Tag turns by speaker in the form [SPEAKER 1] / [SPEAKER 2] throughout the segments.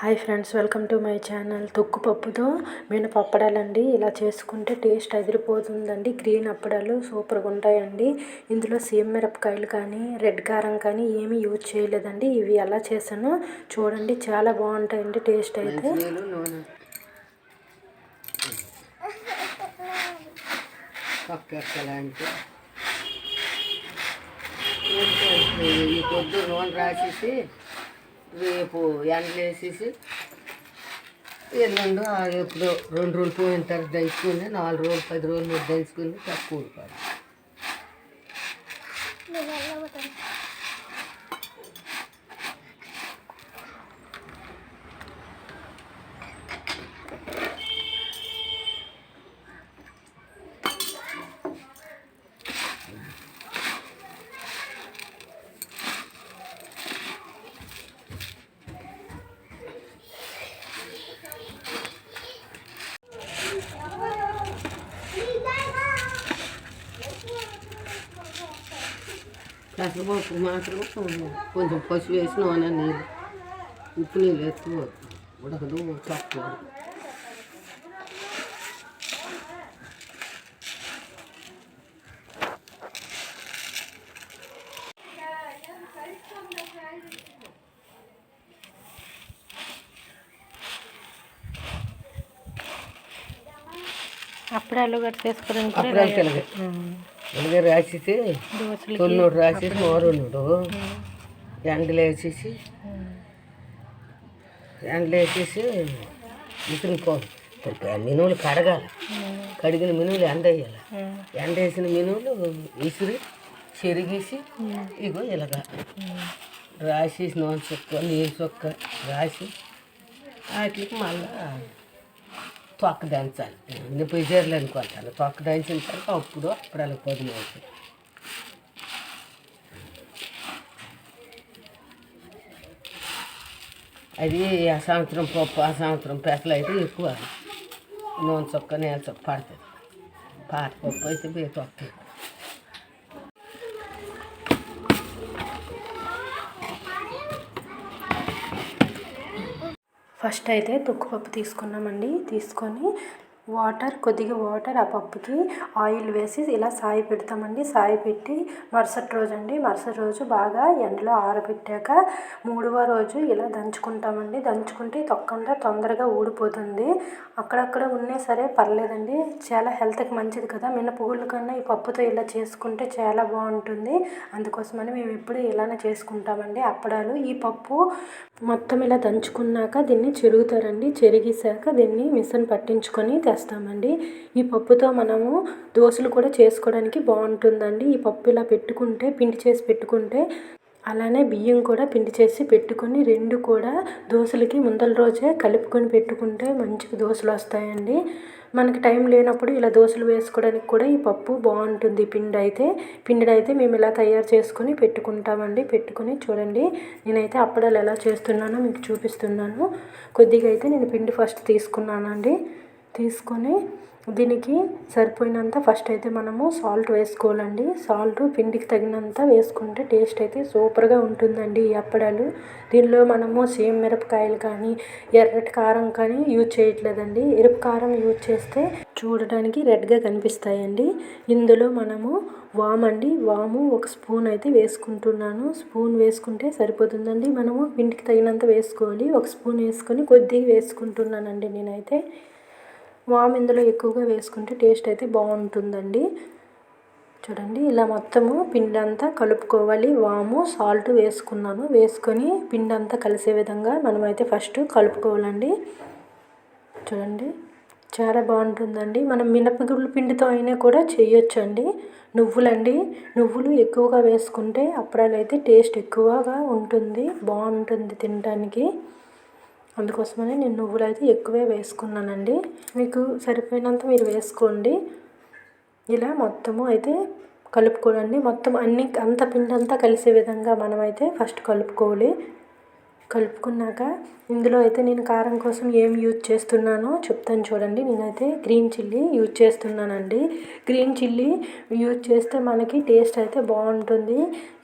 [SPEAKER 1] Hi friends welcome to my channel తొక్కు పప్పుతో మినపప్పడాలండి ఇలా చేసుకుంటే టేస్ట్ అదిరిపోతుందండి. గ్రీన్ అప్పడాలు సూపర్గా ఉంటాయండి. ఇందులో సీమ మిరపకాయలు కానీ రెడ్ కారం కానీ ఏమీ యూజ్ చేయలేదండి. ఇవి ఎలా చేశానో చూడండి. చాలా బాగుంటాయండి టేస్ట్ అయితే.
[SPEAKER 2] ఈ పొద్దు నూనె రాసేసి రేపు ఎండలు వేసేసి ఎల్లుండు ఎప్పుడు రెండు రోజులు పోయిన తర్వాత దంచుకుని నాలుగు రోజులు పది రోజులు మీరు దంచుకుని తక్కువ ఊరుకోవాలి పెసరపప్పు మాత్రం కొంచెం పసుపు వేసి నూనె నీళ్ళు ఉప్పు నీళ్ళు ఎక్కువ ఉడకదు తక్కువ
[SPEAKER 1] అప్పడాలు గట్ట చేసుకోవడానికి
[SPEAKER 2] ఉడక రాసేసి తొన్నూడు రాసేసి నోరునుడు ఎండలు వేసేసి ఎండలు వేసేసి మినుకో మినువులు కడగాలి. కడిగిన మినువులు ఎండ వేయాలి. ఎండ వేసిన మినువులు విసిరి చెరిగేసి ఇగో ఇలాగ రాసేసి నూనె చుక్క నీరు చుక్క రాసి వాటికి మళ్ళా తొక్క దంచాలి నేను ప్రిజర్లు అనుకుంటాను. తొక్క దంచిన తర్వాత అప్పుడు అప్పుడు అలా పొద్దున అవుతుంది అది ఆ సంవత్సరం పప్పు ఆ సంవత్సరం పెసలు అయితే ఎక్కువ. నూనె చొక్క నేల చొక్క పడుతుంది. పాత పప్పు అయితే బే తొక్క
[SPEAKER 1] ఫస్ట్ అయితే తొక్కుపప్పు తీసుకున్నామండి. తీసుకొని వాటర్ కొద్దిగా వాటర్ ఆ పప్పుకి ఆయిల్ వేసి ఇలా సాయి పెడతామండి. సాయి పెట్టి మరుసటి రోజు అండి మరుసటి రోజు బాగా ఎండలో ఆరబెట్టాక మూడవ రోజు ఇలా దంచుకుంటామండి. దంచుకుంటే తొక్కంతా తొందరగా ఊడిపోతుంది. అక్కడక్కడ ఉన్నా సరే పర్లేదండి. చాలా హెల్త్కి మంచిది కదా. మినపగుళ్ళు కన్నా ఈ పప్పుతో ఇలా చేసుకుంటే చాలా బాగుంటుంది. అందుకోసమని మేము ఎప్పుడు ఇలానే చేసుకుంటామండి. అప్పడాలు ఈ పప్పు మొత్తం ఇలా దంచుకున్నాక దీన్ని చెరుగుతారండి. చెరిగేశాక దీన్ని మిషన్ పట్టించుకొని తెస్తామండి ఈ పప్పుతో మనము దోశలు కూడా చేసుకోవడానికి బాగుంటుందండి. ఈ పప్పు ఇలా పెట్టుకుంటే పిండి చేసి పెట్టుకుంటే అలానే బియ్యం కూడా పిండి చేసి పెట్టుకొని రెండు కూడా దోశలకి ముందల రోజే కలుపుకొని పెట్టుకుంటే మంచిగా దోశలు వస్తాయండి. మనకి టైం లేనప్పుడు ఇలా దోశలు వేసుకోవడానికి కూడా ఈ పప్పు బాగుంటుంది. పిండి అయితే పిండి అయితే మేము ఇలా తయారు చేసుకొని పెట్టుకుంటామండి. పెట్టుకొని చూడండి నేనైతే అప్పడాలు ఎలా చేస్తున్నానో మీకు చూపిస్తున్నాను. కొద్దిగా అయితే నేను పిండి ఫస్ట్ తీసుకున్నానండి. తీసుకొని దీనికి సరిపోయినంత ఫస్ట్ అయితే మనము సాల్ట్ వేసుకోవాలండి. సాల్ట్ పిండికి తగినంత వేసుకుంటే టేస్ట్ అయితే సూపర్గా ఉంటుందండి ఈ అప్పడాలు. దీనిలో మనము సేమ్ మిరపకాయలు కానీ ఎర్రటి కారం కానీ యూజ్ చేయట్లేదండి. ఎరుపు కారం యూజ్ చేస్తే చూడడానికి రెడ్గా కనిపిస్తాయండి. ఇందులో మనము వామ్ అండి. వాము ఒక స్పూన్ అయితే వేసుకుంటున్నాను. స్పూన్ వేసుకుంటే సరిపోతుందండి. మనము పిండికి తగినంత వేసుకోవాలి. ఒక స్పూన్ వేసుకొని కొద్దిగా వేసుకుంటున్నానండి నేనైతే. వామ్ ఇందులో ఎక్కువగా వేసుకుంటే టేస్ట్ అయితే బాగుంటుందండి. చూడండి ఇలా మొత్తము పిండి అంతా కలుపుకోవాలి. వాము సాల్ట్ వేసుకున్నాను. వేసుకొని పిండి అంతా కలిసే విధంగా మనమైతే ఫస్ట్ కలుపుకోవాలండి. చూడండి చాలా బాగుంటుందండి. మనం మినపగుళ్ళు పిండితో అయినా కూడా చేయొచ్చండి. నువ్వులండి నువ్వులు ఎక్కువగా వేసుకుంటే అప్పుడాలైతే అయితే టేస్ట్ ఎక్కువగా ఉంటుంది. బాగుంటుంది తినడానికి. అందుకోసమని నేను నువ్వులు అయితే ఎక్కువే వేసుకున్నానండి. మీకు సరిపోయినంత మీరు వేసుకోండి. ఇలా మొత్తము అయితే కలుపుకోనండి. మొత్తం అన్ని అంత పిండి అంతా కలిసే విధంగా మనమైతే ఫస్ట్ కలుపుకోవాలి. కలుపుకున్నాక ఇందులో అయితే నేను కారం కోసం ఏం యూజ్ చేస్తున్నానో చెప్తాను చూడండి. నేనైతే గ్రీన్ చిల్లీ యూజ్ చేస్తున్నానండి. గ్రీన్ చిల్లీ యూజ్ చేస్తే మనకి టేస్ట్ అయితే బాగుంటుంది.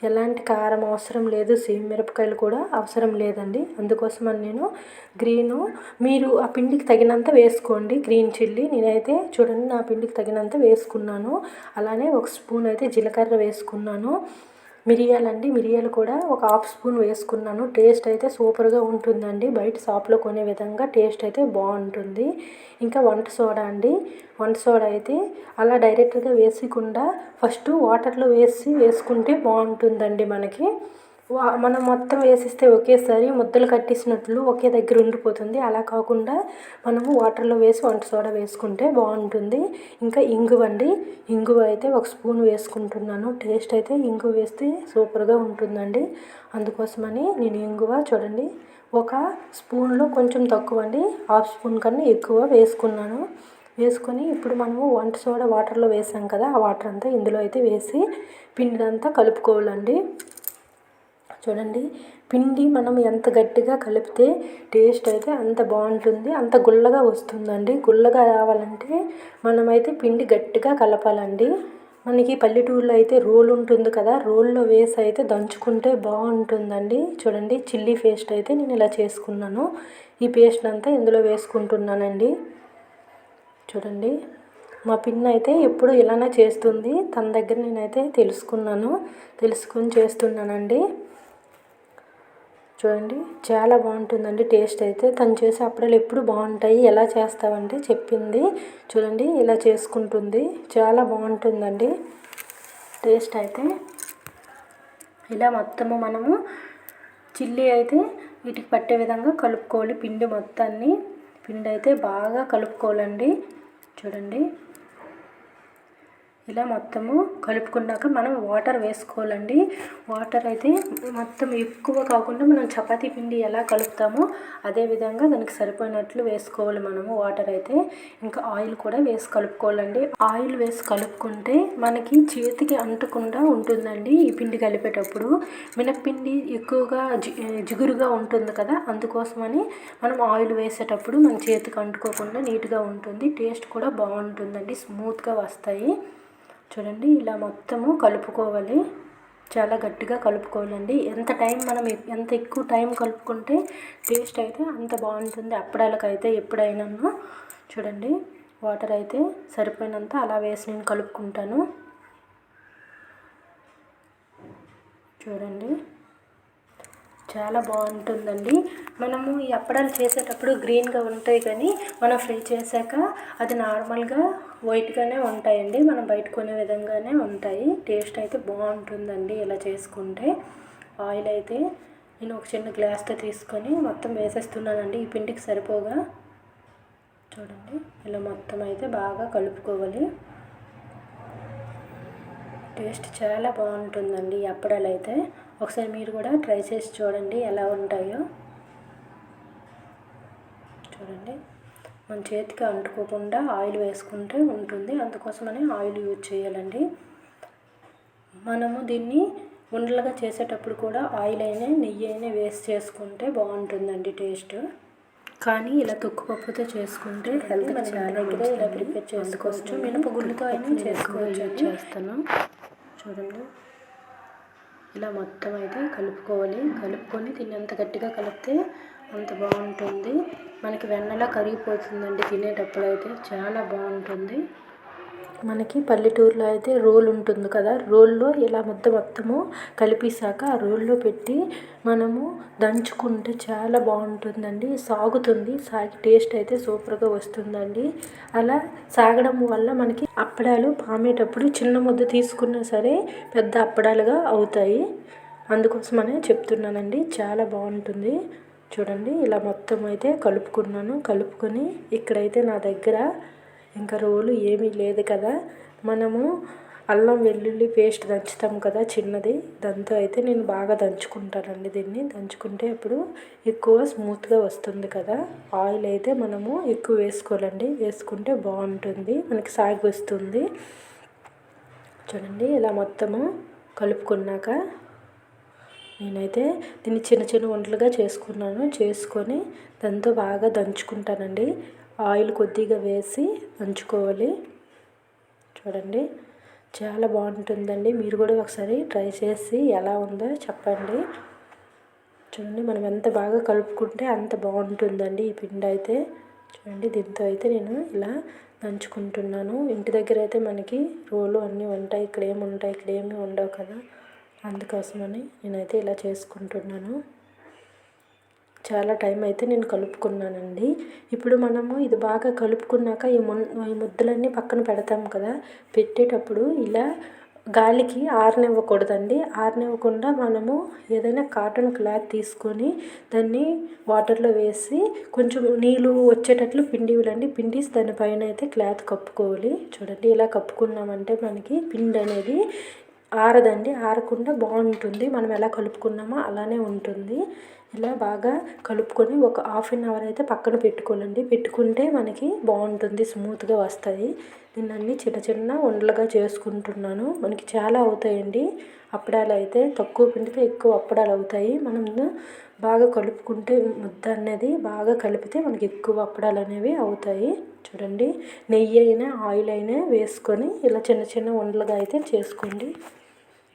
[SPEAKER 1] ఎలాంటి కారం అవసరం లేదు. సేమ్ మిరపకాయలు కూడా అవసరం లేదండి. అందుకోసమని నేను గ్రీను మీరు ఆ పిండికి తగినంత వేసుకోండి. గ్రీన్ చిల్లీ నేనైతే చూడండి నా పిండికి తగినంత వేసుకున్నాను. అలానే ఒక స్పూన్ అయితే జీలకర్ర వేసుకున్నాను. మిరియాలండి మిరియాలు కూడా ఒక హాఫ్ స్పూన్ వేసుకున్నాను. టేస్ట్ అయితే సూపర్గా ఉంటుందండి. బయట షాప్లో కొనే విధంగా టేస్ట్ అయితే బాగుంటుంది. ఇంకా వంట సోడా అండి. వంట సోడా అయితే అలా డైరెక్ట్గా వేసకుండా ఫస్ట్ వాటర్లో వేసి వేసుకుంటే బాగుంటుందండి మనకి. మనం మొత్తం వేసిస్తే ఒకేసారి ముద్దలు కట్టేసినట్లు ఒకే దగ్గర ఉండిపోతుంది. అలా కాకుండా మనము వాటర్లో వేసి వంట సోడా వేసుకుంటే బాగుంటుంది. ఇంకా ఇంగువ అండి. ఇంగువ అయితే ఒక స్పూన్ వేసుకుంటున్నాను. టేస్ట్ అయితే ఇంగువ వేస్తే సూపర్గా ఉంటుందండి. అందుకోసమని నేను ఇంగువ చూడండి. ఒక స్పూన్లో కొంచెం తక్కువ అండి. హాఫ్ స్పూన్ కన్నా ఎక్కువ వేసుకున్నాను. వేసుకొని ఇప్పుడు మనము వంట సోడా వాటర్లో వేసాం కదా ఆ వాటర్ అంతా ఇందులో అయితే వేసి పిండినంతా కలుపుకోవాలండి. చూడండి. పిండి మనం ఎంత గట్టిగా కలిపితే టేస్ట్ అయితే అంత బాగుంటుంది. అంత గుల్లగా వస్తుందండి. గుల్లగా రావాలంటే మనమైతే పిండి గట్టిగా కలపాలండి. మనకి పల్లెటూరులో అయితే రోల్ ఉంటుంది కదా. రోల్లో వేసి అయితే దంచుకుంటే బాగుంటుందండి. చూడండి. చిల్లీ పేస్ట్ అయితే నేను ఇలా చేసుకున్నాను. ఈ పేస్ట్ అంతా ఇందులో వేసుకుంటున్నానండి. చూడండి. మా పిన్న అయితే ఎప్పుడు ఇలానే చేస్తుంది. తన దగ్గర నేనైతే తెలుసుకున్నాను. తెలుసుకొని చేస్తున్నానండి. చూడండి చాలా బాగుంటుందండి టేస్ట్ అయితే. తను చేసే అప్పడాలు ఎప్పుడు బాగుంటాయి ఎలా చేస్తావంటే చెప్పింది. చూడండి ఇలా చేసుకుంటుంది. చాలా బాగుంటుందండి టేస్ట్ అయితే. ఇలా మొత్తము మనము చిల్లీ అయితే వీటికి పట్టే విధంగా కలుపుకోవాలి. పిండి మొత్తాన్ని. పిండి అయితే బాగా కలుపుకోవాలండి. చూడండి. ఇలా మొత్తము కలుపుకున్నాక మనం వాటర్ వేసుకోవాలండి. వాటర్ అయితే మొత్తం ఎక్కువ కాకుండా మనం చపాతీ పిండి ఎలా కలుపుతామో అదే విధంగా దానికి సరిపోయినట్లు వేసుకోవాలి మనము వాటర్ అయితే. ఇంకా ఆయిల్ కూడా వేసి కలుపుకోవాలండి. ఆయిల్ వేసి కలుపుకుంటే మనకి చేతికి అంటకుండా ఉంటుందండి ఈ పిండి కలిపేటప్పుడు. మినప్పిండి ఎక్కువగా జిగురుగా ఉంటుంది కదా అందుకోసమని మనం ఆయిల్ వేసేటప్పుడు మన చేతికి అంటుకోకుండా నీట్గా ఉంటుంది. టేస్ట్ కూడా బాగుంటుందండి స్మూత్గా వస్తాయి. చూడండి ఇలా మొత్తము కలుపుకోవాలి. చాలా గట్టిగా కలుపుకోవాలండి. ఎంత టైం మనం ఎంత ఎక్కువ టైం కలుపుకుంటే టేస్ట్ అయితే అంత బాగుంటుంది. అప్పడాలకైతే ఎప్పుడైనా చూడండి వాటర్ అయితే సరిపోయినంత అలా వేసి నేను కలుపుకుంటాను. చూడండి. చాలా బాగుంటుందండి. మనము ఈ అప్పడాలు చేసేటప్పుడు గ్రీన్గా ఉంటాయి కానీ మనం ఫ్రై చేశాక అది నార్మల్గా వైట్గానే ఉంటాయండి. మనం బయట కొనే విధంగానే ఉంటాయి. టేస్ట్ అయితే బాగుంటుందండి ఇలా చేసుకుంటే. ఆయిల్ అయితే నేను ఒక చిన్న గ్లాస్తో తీసుకొని మొత్తం వేసేస్తున్నానండి. ఈ పిండికి సరిపోగా చూడండి ఇలా మొత్తం అయితే బాగా కలుపుకోవాలి. టేస్ట్ చాలా బాగుంటుందండి ఈ అప్పడాలు అయితే. ఒకసారి మీరు కూడా ట్రై చేసి చూడండి ఎలా ఉంటాయో. చూడండి. మన చేతికి అంటుకోకుండా ఆయిల్ వేసుకుంటే ఉంటుంది. అందుకోసమని ఆయిల్ యూజ్ చేయాలండి. మనము దీన్ని ఉండలుగా చేసేటప్పుడు కూడా ఆయిల్ అయినా నెయ్యి అయినా వేసి చేసుకుంటే బాగుంటుందండి టేస్ట్. కానీ ఇలా తొక్కుపప్పుతో చేసుకుంటే హెల్త్ చాలా దగ్గర ఇలా ప్రిపేర్ చేసుకోవచ్చు మినపగుళ్ళతో అయినా చేసుకోవచ్చు. చేస్తాను. చూడండి. ఇలా మొత్తం అయితే కలుపుకోవాలి. కలుపుకొని దీన్ని ఎంత గట్టిగా కలిపితే అంత బాగుంటుంది. మనకి వెన్నలా కరిగిపోతుందండి తినేటప్పుడు అయితే చాలా బాగుంటుంది. మనకి పల్లెటూరులో అయితే రోల్ ఉంటుంది కదా. రోల్లో ఇలా ముద్ద మొత్తము కలిపేసాక ఆ రోల్లో పెట్టి మనము దంచుకుంటే చాలా బాగుంటుందండి. సాగుతుంది. సాగి టేస్ట్ అయితే సూపర్గా వస్తుందండి. అలా సాగడం వల్ల మనకి అప్పడాలు పామేటప్పుడు చిన్న ముద్ద తీసుకున్నా సరే పెద్ద అప్పడాలుగా అవుతాయి. అందుకోసమనే చెప్తున్నానండి. చాలా బాగుంటుంది. చూడండి ఇలా మొత్తం అయితే కలుపుకున్నాను. కలుపుకొని ఇక్కడైతే నా దగ్గర ఇంకా రోలు ఏమీ లేదు కదా. మనము అల్లం వెల్లుల్లి పేస్ట్ దంచుతాం కదా చిన్నది. దాంతో అయితే నేను బాగా దంచుకుంటానండి దీన్ని. దంచుకుంటే అప్పుడు ఎక్కువ స్మూత్గా వస్తుంది కదా. ఆయిల్ అయితే మనము ఎక్కువ వేసుకోవాలండి. వేసుకుంటే బాగుంటుంది. మనకి సాగి వస్తుంది. చూడండి ఇలా మొత్తము కలుపుకున్నాక నేనైతే దీన్ని చిన్న చిన్న వంటలుగా చేసుకున్నాను. చేసుకొని దాంతో బాగా దంచుకుంటానండి. ఆయిల్ కొద్దిగా వేసి దంచుకోవాలి చూడండి చాలా బాగుంటుందండి. మీరు కూడా ఒకసారి ట్రై చేసి ఎలా ఉందో చెప్పండి. చూడండి మనం ఎంత బాగా కలుపుకుంటే అంత బాగుంటుందండి ఈ పిండి అయితే. చూడండి దీంతో అయితే నేను ఇలా దంచుకుంటున్నాను ఇంటి దగ్గర అయితే మనకి రోలు అన్నీ ఉంటాయి. ఇక్కడ ఏమి ఉంటాయి ఇక్కడ ఏమి ఉండవు కదా. అందుకోసమని నేనైతే ఇలా చేసుకుంటున్నాను. చాలా టైం అయితే నేను కలుపుకున్నానండి. ఇప్పుడు మనము ఇది బాగా కలుపుకున్నాక ఈ ము ఈ ముద్దలన్నీ పక్కన పెడతాం కదా పెట్టేటప్పుడు ఇలా గాలికి ఆరనివ్వకూడదండి. ఆరనివ్వకుండా మనము ఏదైనా కాటన్ క్లాత్ తీసుకొని దాన్ని వాటర్లో వేసి కొంచెం నీళ్ళు వచ్చేటట్లు పిండి ఇవ్వాలండి పిండి దానిపైన అయితే క్లాత్ కప్పుకోవాలి. చూడండి ఇలా కప్పుకున్నామంటే మనకి పిండి అనేది ఆరదండి. ఆరకుండా బాగుంటుంది. మనం ఎలా కలుపుకున్నామో అలానే ఉంటుంది. ఇలా బాగా కలుపుకొని ఒక హాఫ్ అన్ అవర్ అయితే పక్కన పెట్టుకోవాలండి. పెట్టుకుంటే మనకి బాగుంటుంది. స్మూత్గా వస్తాయి. దీన్ని అన్ని చిన్న చిన్న ఉండలుగా చేసుకుంటున్నాను. మనకి చాలా అవుతాయండి. అప్పడాలు అయితే తక్కువ పిండితో ఎక్కువ అప్పడాలు అవుతాయి. మనం బాగా కలుపుకుంటే ముద్ద అనేది బాగా కలిపితే మనకి ఎక్కువ అప్పడాలు అనేవి అవుతాయి. చూడండి. నెయ్యి అయినా ఆయిల్ అయినా వేసుకొని ఇలా చిన్న చిన్న ఉండలుగా అయితే చేసుకోండి.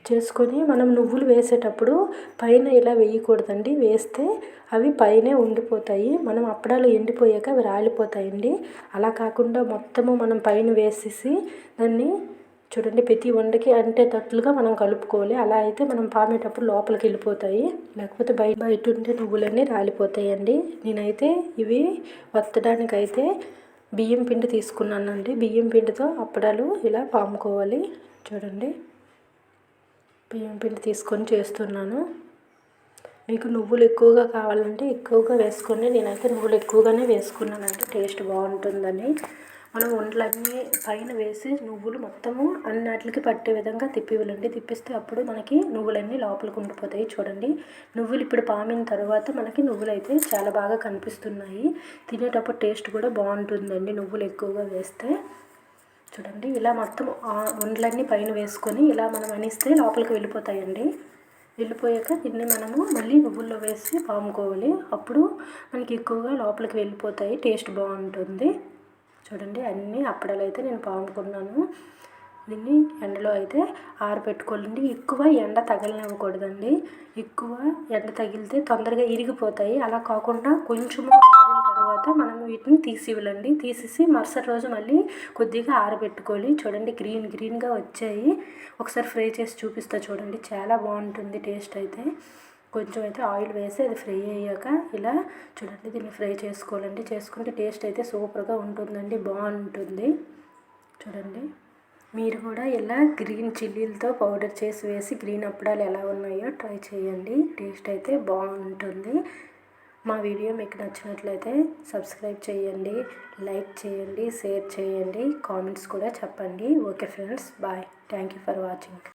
[SPEAKER 1] చేసుకొని మనం నువ్వులు వేసేటప్పుడు పైన ఇలా వేయకూడదండి. వేస్తే అవి పైనే ఉండిపోతాయి. మనం అప్పడాలు ఎండిపోయాక అవి రాలిపోతాయండి. అలా కాకుండా మొత్తము మనం పైన వేసేసి దాన్ని చూడండి ప్రతి వండకి అంటేటట్లుగా మనం కలుపుకోవాలి. అలా అయితే మనం పామేటప్పుడు లోపలికి వెళ్ళిపోతాయి. లేకపోతే బయట బయట ఉండే నువ్వులన్నీ రాలిపోతాయండి. నేనైతే ఇవి వత్తడానికైతే బియ్యం పిండి తీసుకున్నానండి. బియ్యం పిండితో అప్పడాలు ఇలా పాముకోవాలి. చూడండి. బియ్యం పిండి తీసుకొని చేస్తున్నాను. మీకు నువ్వులు ఎక్కువగా కావాలంటే ఎక్కువగా వేసుకోండి. నేనైతే నువ్వులు ఎక్కువగానే వేసుకున్నానంటే టేస్ట్ బాగుంటుందని. మనం వంటలన్నీ పైన వేసి నువ్వులు మొత్తము అన్నిటికి పట్టే విధంగా తిప్పివ్వాలండి తిప్పిస్తే అప్పుడు మనకి నువ్వులన్నీ లోపలికి ఉండిపోతాయి చూడండి. నువ్వులు ఇప్పుడు పామిన తర్వాత మనకి నువ్వులు అయితే చాలా బాగా కనిపిస్తున్నాయి. తినేటప్పుడు టేస్ట్ కూడా బాగుంటుందండి నువ్వులు ఎక్కువగా వేస్తే. చూడండి ఇలా మొత్తం ఉండలన్నీ పైన వేసుకొని ఇలా మనం అనిస్తే లోపలికి వెళ్ళిపోతాయండి. వెళ్ళిపోయాక దీన్ని మనము మళ్ళీ నువ్వుల్లో వేసి పాముకోవాలి. అప్పుడు మనకి ఎక్కువగా లోపలికి వెళ్ళిపోతాయి టేస్ట్ బాగుంటుంది. చూడండి అన్నీ అప్పడాలు అయితే నేను పాముకున్నాను. దీన్ని ఎండలో అయితే ఆరబెట్టుకోవాలండి ఎక్కువ ఎండ తగలనివ్వకూడదండి. ఎక్కువ ఎండ తగిలితే తొందరగా ఇరిగిపోతాయి. అలా కాకుండా కొంచెము తర్వాత మనం వీటిని తీసివ్వాలండి. తీసేసి మరుసటి రోజు మళ్ళీ కొద్దిగా ఆరబెట్టుకోవాలి. చూడండి గ్రీన్ గ్రీన్గా వచ్చాయి. ఒకసారి ఫ్రై చేసి చూపిస్తా చూడండి. చాలా బాగుంటుంది టేస్ట్ అయితే. కొంచెం అయితే ఆయిల్ వేసి అది ఫ్రై అయ్యాక ఇలా చూడండి దీన్ని ఫ్రై చేసుకోవాలండి. చేసుకుంటే టేస్ట్ అయితే సూపర్గా ఉంటుందండి. బాగుంటుంది. చూడండి. మీరు కూడా ఇలా గ్రీన్ చిల్లీలతో పౌడర్ చేసి వేసి గ్రీన్ అప్పడాలు ఎలా ఉన్నాయో ట్రై చేయండి. టేస్ట్ అయితే బాగుంటుంది. మా వీడియో మీకు నచ్చినట్లయితే సబ్స్క్రైబ్ చేయండి లైక్ చేయండి షేర్ చేయండి కామెంట్స్ కూడా చెప్పండి. Okay friends bye. Thank you for watching.